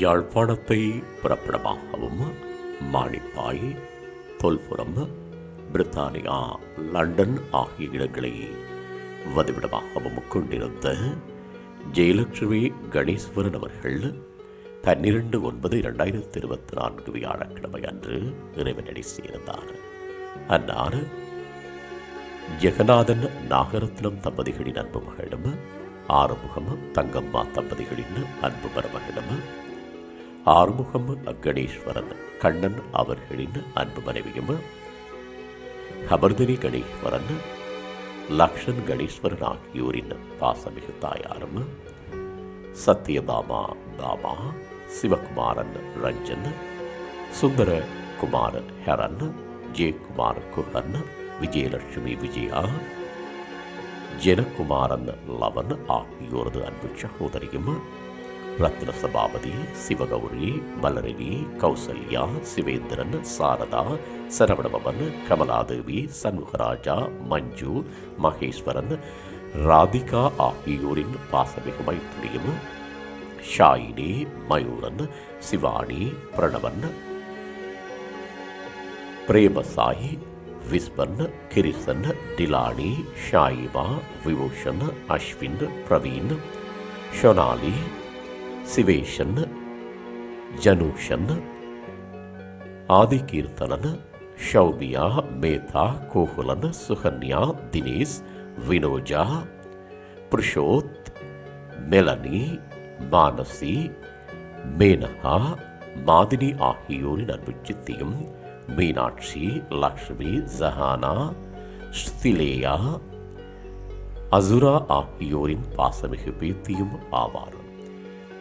யாழ்ப்பாணத்தை புறப்படமாகவும் Manipay Tholpuram Britannia London ஆகிய இடங்களை வதிவிடமாகவும் கொண்டிருந்த ஜெயலட்சுமி கணேஸ்வரன் அவர்கள் பன்னிரண்டு ஒன்பது இரண்டாயிரத்தி இருபத்தி நான்கு வியாழக்கிழமை அன்று இறைவனடி சேர்ந்தார். அன்னார் ஜெகநாதன் நாகரத்னம் தம்பதிகளின் அன்பு மகளிடம் ஆறுமுகம் தங்கம்மா தம்பதிகளின் அன்பு மருமகளிடம் ஆறுமுகம் கணேஸ்வரன் கண்ணன் அவர்களின் அன்பு மனைவியும் ஹபர்தினி கணேஸ்வரன் லக்ஷன் கணேஸ்வரன் ஆகியோரின் பாசமிகு தாயாரும் சத்யபாமா பாமா சிவகுமாரன் ரஞ்சன் சுந்தர குமார் ஹரன் ஜெயக்குமார் குஹன் விஜயலட்சுமி விஜயா ஜனகுமாரன் லவன் ஆகியோரது அன்பு சகோதரியும் ரத்ன சபாபதி சிவகௌரி மலரினி கௌசல்யா சிவேந்திரன் சாரதா சரவணபவன் கமலாதேவி சண்முகராஜா மஞ்சு மகேஸ்வரன் ராதிகா ஆகியோரின் பாசமிகு மைத்திரியும் ஷாயினி மயூரன் சிவானி பிரணவன் பிரேமசாயி விஸ்வன் கிரிசன் டிலானி ஷாயிபா விபூஷன் அஸ்வின் பிரவீன் ஷொனாலி சிவேஷன் ஜனூஷன் ஆதிகீர்த்தனன் ஷௌமியா மேதா கோகுலன் சுகன்யா தினேஷ் வினோஜா புருஷோத் மெலனி மானசி மேனகா மாதினி ஆகியோரின் அன்பு சித்தியும் மீனாட்சி லக்ஷ்மி ஜஹானா ஸ்திலேயா அசுரா ஆகியோரின் பாசமிகு பேத்தியும் ஆவார்.